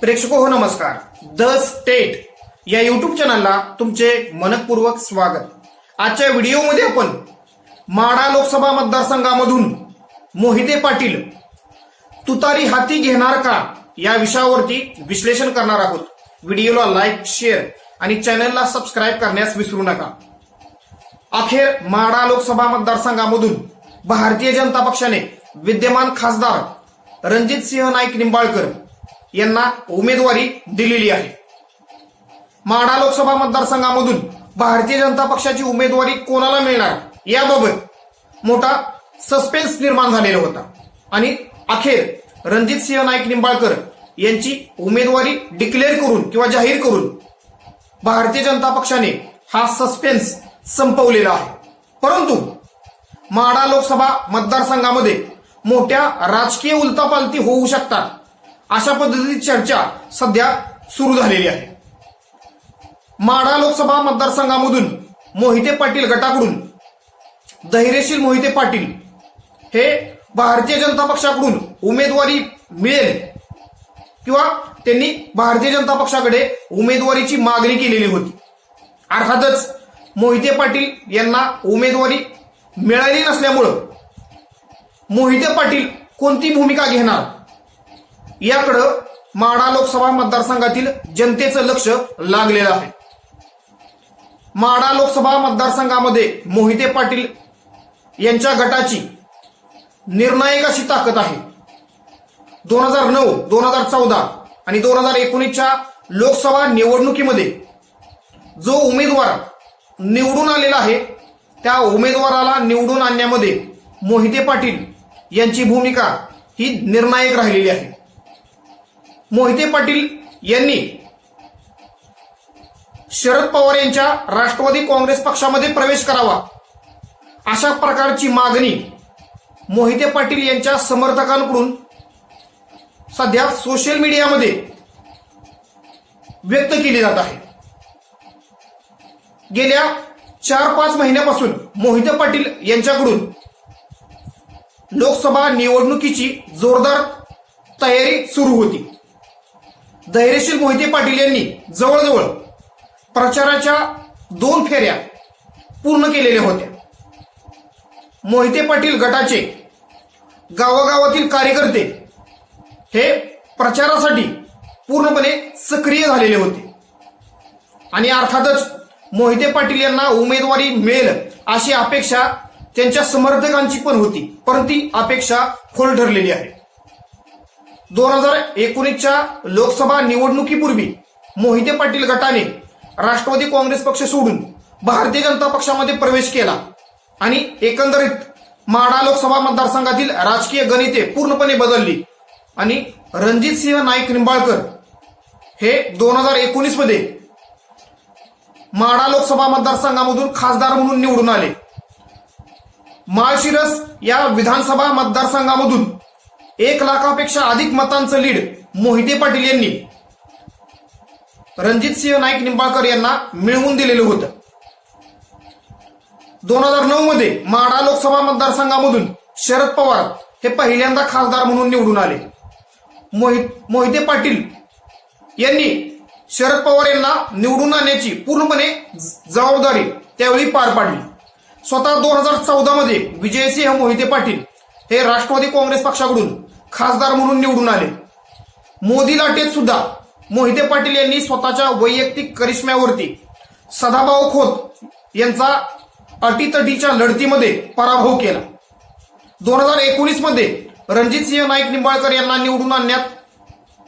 प्रेक्षको हो नमस्कार. The state या युट्यूब चॅनलला तुमचे मनपूर्वक स्वागत. आजच्या व्हिडिओमध्ये आपण माडा लोकसभा मतदारसंघामधून मोहिते पाटील तुतारी हाती घेणार का या विषयावरती विश्लेषण करणार आहोत. व्हिडिओला लाईक शेअर आणि चॅनलला सबस्क्राईब करण्यास विसरू नका. अखेर माडा लोकसभा मतदारसंघामधून भारतीय जनता पक्षाने विद्यमान खासदार रणजित सिंह नाईक निंबाळकर यांना उमेदवारी दिलेली आहे. माढा लोकसभा मतदारसंघामधून भारतीय जनता पक्षाची उमेदवारी कोणाला मिळणार? याबाबत मोठा सस्पेन्स निर्माण झालेला होता. आणि अखेर रणजित सिंह नाईक निंबाळकर यांची उमेदवारी डिक्लेअर करून किंवा जाहीर करून भारतीय जनता पक्षाने हा सस्पेन्स संपवलेला आहे. परंतु माढा लोकसभा मतदारसंघामध्ये मोठ्या राजकीय उलतापालती होऊ शकतात. अशा पद्धतीची चर्चा सध्या सुरू झालेली आहे. माढा लोकसभा मतदारसंघामधून मोहिते पाटील गटाकडून धैर्यशील मोहिते पाटील हे भारतीय जनता पक्षाकडून उमेदवारी मिळेल किंवा त्यांनी भारतीय जनता पक्षाकडे उमेदवारीची मागणी केलेली होती. अर्थातच मोहिते पाटील यांना उमेदवारी मिळाली नसल्यामुळं मोहिते पाटील कोणती भूमिका घेणार? याकडं माढा लोकसभा मतदारसंघातील जनतेचं लक्ष लागलेलं आहे. माढा लोकसभा मतदारसंघामध्ये मोहिते पाटील यांच्या गटाची निर्णायक अशी ताकद आहे. दोन हजार नऊ दोन हजार चौदा आणि दोन हजार एकोणीसच्या लोकसभा निवडणुकीमध्ये जो उमेदवार निवडून आलेला आहे त्या उमेदवाराला निवडून आणण्यामध्ये मोहिते पाटील यांची भूमिका ही निर्णायक राहिलेली आहे. मोहिते पाटील यांनी शरद पवार यांच्या राष्ट्रवादी काँग्रेस पक्षामध्ये प्रवेश करावा. अशा प्रकारची मागणी मोहिते पाटील यांच्या समर्थकांकडून सध्या सोशल मीडियामध्ये व्यक्त केली जात आहे. गेल्या चार पाच महिन्यापासून मोहिते पाटील यांच्याकडून लोकसभा निवडणुकीची जोरदार तयारी सुरू होती. धैर्यशील मोहिते पाटील यांनी जवळजवळ प्रचाराच्या दोन फेऱ्या पूर्ण केलेल्या होत्या. मोहिते पाटील गटाचे गावागावातील कार्यकर्ते हे प्रचारासाठी पूर्णपणे सक्रिय झालेले होते. आणि अर्थातच मोहिते पाटील यांना उमेदवारी मिळेल अशी अपेक्षा त्यांच्या समर्थकांची पण होती परंतु ती अपेक्षा खोल ठरलेली आहे. दोन हजार एकोणीसच्या लोकसभा निवडणुकीपूर्वी मोहिते पाटील गटाने राष्ट्रवादी काँग्रेस पक्ष सोडून भारतीय जनता पक्षामध्ये प्रवेश केला आणि एकंदरीत माडा लोकसभा मतदारसंघातील राजकीय गणिते पूर्णपणे बदलली. आणि रणजित सिंह नाईक निंबाळकर हे दोन हजार एकोणीसमध्ये माढा लोकसभा मतदारसंघामधून खासदार म्हणून निवडून आले. माळशिरस या विधानसभा मतदारसंघामधून एक लाखापेक्षा अधिक मतांचं लीड मोहिते पाटील यांनी. रणजित सिंह नाईक निंबाळकर यांना मिळवून दिलेलं होतं. दोन हजार नऊ मध्ये माडा लोकसभा मतदारसंघामधून शरद पवार हे पहिल्यांदा खासदार म्हणून निवडून आले. मोहित मोहिते पाटील यांनी शरद पवार यांना निवडून आणण्याची पूर्णपणे जबाबदारी त्यावेळी पार पाडली. स्वतः दोन हजार चौदा मध्ये विजयसिंह मोहिते पाटील हे राष्ट्रवादी काँग्रेस पक्षाकडून खासदार म्हणून निवडून आले. मोदी लाटेत सुद्धा. मोहिते पाटील यांनी स्वतःच्या वैयक्तिक करिश्म्यावरती सदाभाऊ खोत यांचा अटीतटीच्या लढतीमध्ये पराभव केला. दोन हजार एकोणीसमध्ये नाईक निंबाळकर यांना निवडून आणण्यात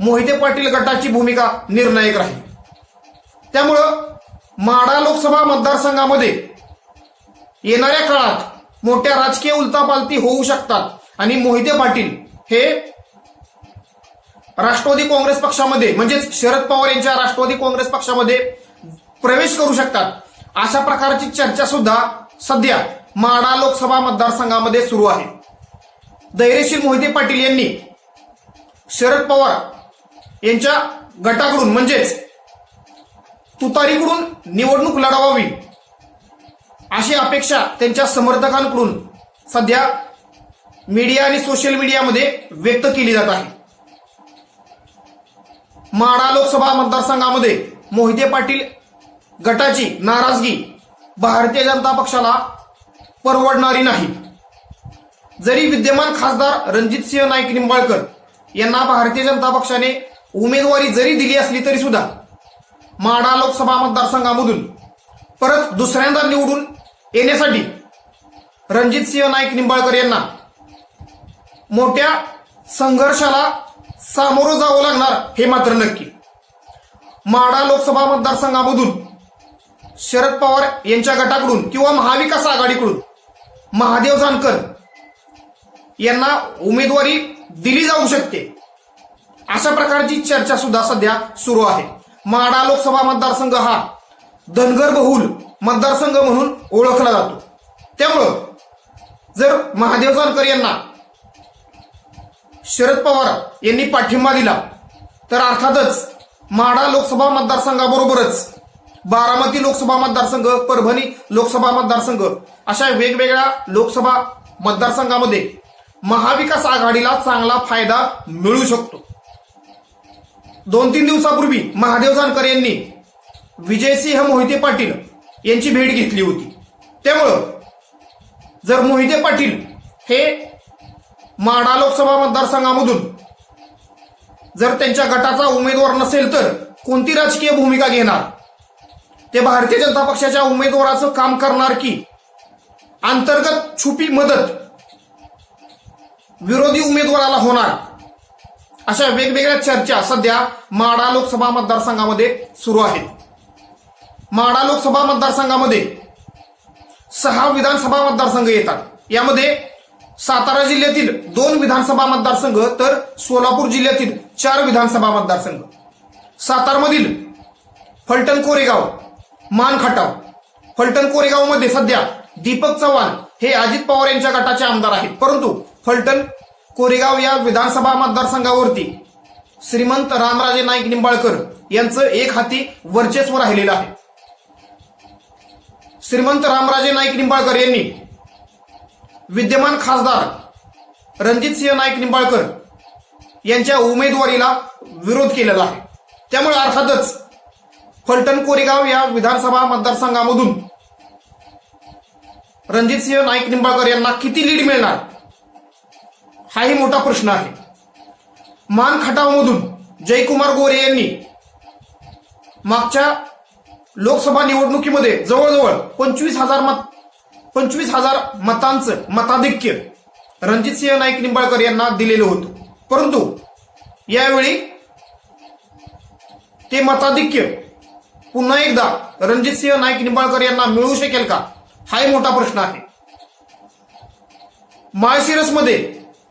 मोहिते पाटील गटाची भूमिका निर्णायक राहील. त्यामुळं माढा लोकसभा मतदारसंघामध्ये येणाऱ्या काळात मोठ्या राजकीय उलतापालती होऊ शकतात आणि मोहिते पाटील हे राष्ट्रवादी काँग्रेस पक्षामध्ये म्हणजेच शरद पवार यांच्या राष्ट्रवादी काँग्रेस पक्षामध्ये प्रवेश करू शकतात. अशा प्रकारची चर्चा सुद्धा सध्या माडा लोकसभा मतदारसंघामध्ये सुरू आहे. धैर्यशील मोहिते पाटील यांनी शरद पवार यांच्या गटाकडून म्हणजेच तुतारीकडून निवडणूक लढवावी अशी अपेक्षा त्यांच्या समर्थकांकडून सध्या मीडिया आणि सोशल मीडियामध्ये व्यक्त केली जात आहे. माडा लोकसभा मतदारसंघामध्ये मोहिते पाटील गटाची नाराजगी भारतीय जनता पक्षाला परवडणारी नाही. जरी विद्यमान खासदार रणजित सिंह नाईक निंबाळकर यांना भारतीय जनता पक्षाने उमेदवारी जरी दिली असली तरी सुद्धा माडा लोकसभा मतदारसंघामधून परत दुसऱ्यांदा निवडून येण्यासाठी रणजित सिंह नाईक निंबाळकर यांना मोठ्या संघर्षाला सामोरं जावं लागणार हे मात्र नक्की. माडा लोकसभा मतदारसंघामधून शरद पवार यांच्या गटाकडून किंवा महाविकास आघाडीकडून महादेव जानकर यांना उमेदवारी दिली जाऊ शकते. अशा प्रकारची चर्चा सुद्धा सध्या सुरू आहे. माडा लोकसभा मतदारसंघ हा धनगर बहुल मतदारसंघ म्हणून ओळखला जातो. त्यामुळं जर महादेव जानकर यांना शरद पवार यांनी पाठिंबा दिला. तर अर्थातच माढा लोकसभा मतदारसंघाबरोबरच बारामती लोकसभा मतदारसंघ परभणी लोकसभा मतदारसंघ अशा वेगवेगळ्या लोकसभा मतदारसंघामध्ये महाविकास आघाडीला चांगला फायदा मिळू शकतो. दोन तीन दिवसापूर्वी महादेव जानकर यांनी विजयसिंह मोहिते पाटील यांची भेट घेतली होती. त्यामुळं जर मोहिते पाटील हे माढा लोकसभा मतदारसंघामधून. जर त्यांच्या गटाचा उमेदवार नसेल तर कोणती राजकीय भूमिका घेणार? ते भारतीय जनता पक्षाच्या उमेदवाराचं काम करणार की अंतर्गत छुपी मदत विरोधी उमेदवाराला होणार? अशा वेगवेगळ्या चर्चा सध्या माढा लोकसभा मतदारसंघामध्ये सुरू आहेत. माडा लोकसभा मतदारसंघामध्ये सहा विधानसभा मतदारसंघ येतात. यामध्ये सातारा जिल्ह्यातील दोन विधानसभा मतदारसंघ तर सोलापूर जिल्ह्यातील चार विधानसभा मतदारसंघ. सातारमधील फलटण कोरेगाव मान खटाव फलटण कोरेगावमध्ये सध्या दीपक चव्हाण हे अजित पवार यांच्या गटाचे आमदार आहेत. परंतु फलटण कोरेगाव या विधानसभा मतदारसंघावरती श्रीमंत रामराजे नाईक निंबाळकर यांचं एक हाती वर्चस्व राहिलेलं आहे. श्रीमंत रामराजे नाईक निंबाळकर यांनी विद्यमान खासदार रणजितसिंह नाईक निंबाळकर यांच्या उमेदवारीला विरोध केलेला आहे. त्यामुळे अर्थातच फलटण कोरेगाव या विधानसभा मतदारसंघामधून रणजितसिंह नाईक निंबाळकर यांना किती लीड मिळणार? हाही मोठा प्रश्न आहे. मान खटावमधून जयकुमार गोरे यांनी मागच्या लोकसभा निवडणुकीमध्ये जवळजवळ पंचवीस हजार मत पंचवीस हजार मतांचं मताधिक्य. रणजित सिंह नाईक निंबाळकर यांना दिलेलं होतं. परंतु यावेळी ते मताधिक्य पुन्हा एकदा रणजितसिंह नाईक निंबाळकर यांना मिळू शकेल का? हाही मोठा प्रश्न आहे. माळशिरसमध्ये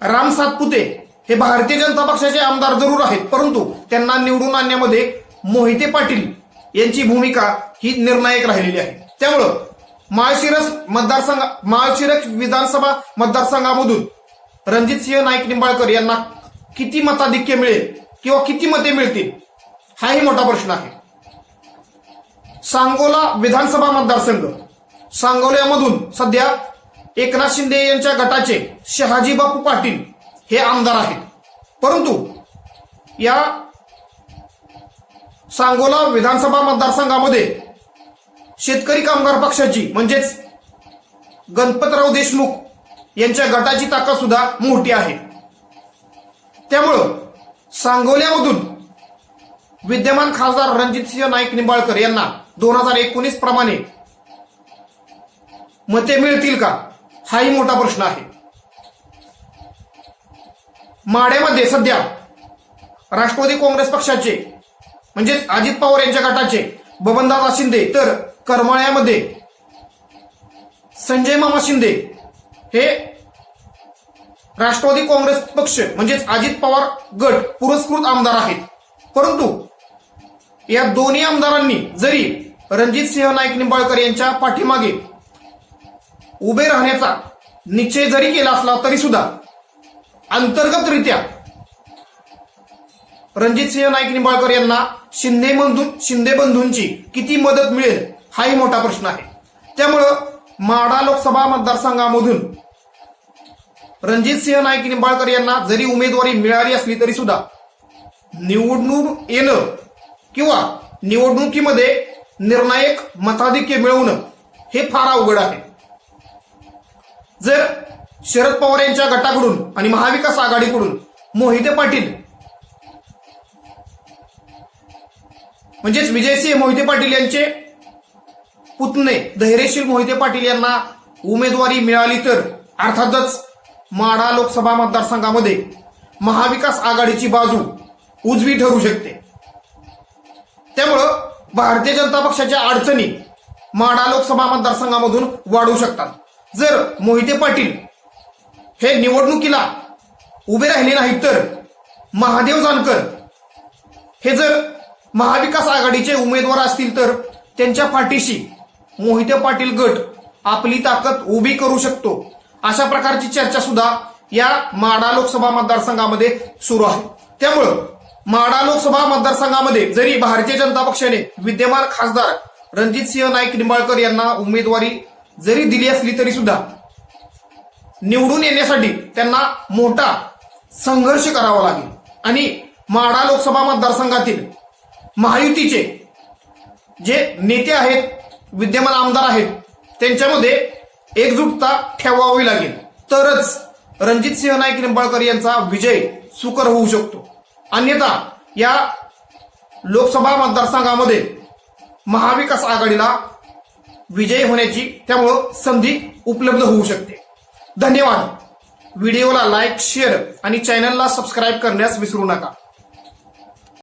राम सातपुते हे भारतीय जनता पक्षाचे आमदार जरूर आहेत परंतु त्यांना निवडून आणण्यामध्ये मोहिते पाटील यांची भूमिका ही निर्णायक राहिलेली आहे. त्यामुळं माळशिरस मतदारसंघ माळशिरस विधानसभा मतदारसंघामधून रणजित सिंह नाईक निंबाळकर यांना किती मताधिक्य मिळेल किंवा किती मते मिळतील हाही मोठा प्रश्न आहे. सांगोला विधानसभा मतदारसंघ सांगोल्यामधून सध्या एकनाथ शिंदे यांच्या गटाचे शहाजी बापू पाटील हे आमदार आहेत. परंतु या सांगोला विधानसभा मतदारसंघामध्ये शेतकरी कामगार पक्षाची म्हणजेच गणपतराव देशमुख यांच्या गटाची ताकद सुद्धा मोठी आहे. त्यामुळं सांगोल्यामधून विद्यमान खासदार रणजितसिंह नाईक निंबाळकर यांना दोन हजार एकोणीस प्रमाणे मते मिळतील का? हाही मोठा प्रश्न आहे. माढ्यामध्ये सध्या राष्ट्रवादी काँग्रेस पक्षाचे म्हणजेच अजित पवार यांच्या गटाचे बबनदादा शिंदे तर करमाळ्यामध्ये संजय मामा शिंदे हे राष्ट्रवादी काँग्रेस पक्ष म्हणजेच अजित पवार गट पुरस्कृत आमदार आहेत. परंतु या दोन्ही आमदारांनी जरी रणजित सिंह नाईक निंबाळकर यांच्या पाठीमागे उभे राहण्याचा निश्चय जरी केला असला तरी सुद्धा अंतर्गतरित्या रणजित सिंह नाईक निंबाळकर यांना शिंदे बंधू शिंदे बंधूंची किती मदत मिळेल हाही मोठा प्रश्न आहे. त्यामुळं माडा लोकसभा मतदारसंघामधून रणजित सिंह नाईक निंबाळकर यांना जरी उमेदवारी मिळाली असली तरी सुद्धा निवडणूक येणं किंवा निवडणुकीमध्ये निर्णायक मताधिक्य मिळवणं हे फार अवघड आहे. जर शरद पवार यांच्या गटाकडून आणि महाविकास आघाडीकडून मोहिते पाटील म्हणजेच विजयसिंह मोहिते पाटील यांचे पुतणे धैर्यशील मोहिते पाटील यांना उमेदवारी मिळाली तर अर्थातच माढा लोकसभा मतदारसंघामध्ये महाविकास आघाडीची बाजू उजवी ठरू शकते. त्यामुळं भारतीय जनता पक्षाच्या अडचणी माढा लोकसभा मतदारसंघामधून वाढू शकतात. जर मोहिते पाटील हे निवडणुकीला उभे राहिले नाहीत तर महादेव जानकर हे जर महाविकास आघाडीचे उमेदवार असतील तर त्यांच्या पाठीशी मोहिते पाटील गट आपली ताकद उभी करू शकतो. अशा प्रकारची चर्चा सुद्धा या माडा लोकसभा मतदारसंघामध्ये सुरू आहे. त्यामुळं माडा लोकसभा मतदारसंघामध्ये जरी भारतीय जनता पक्षाने विद्यमान खासदार रणजित सिंह नाईक निंबाळकर यांना उमेदवारी जरी दिली असली तरी सुद्धा निवडून येण्यासाठी त्यांना मोठा संघर्ष करावा लागेल. आणि माडा लोकसभा मतदारसंघातील महायुतीचे जे नेते आहेत विद्यमान आमदार आहेत त्यांच्यामध्ये एकजुटता ठेवावी लागेल. तरच रणजित सिंह नाईक निंबाळकर यांचा विजय सुकर होऊ शकतो. अन्यथा या लोकसभा मतदारसंघामध्ये महाविकास आघाडीला विजय होण्याची त्यामुळं संधी उपलब्ध होऊ शकते. धन्यवाद. व्हिडिओला लाईक शेअर आणि चॅनलला सबस्क्राईब करण्यास विसरू नका.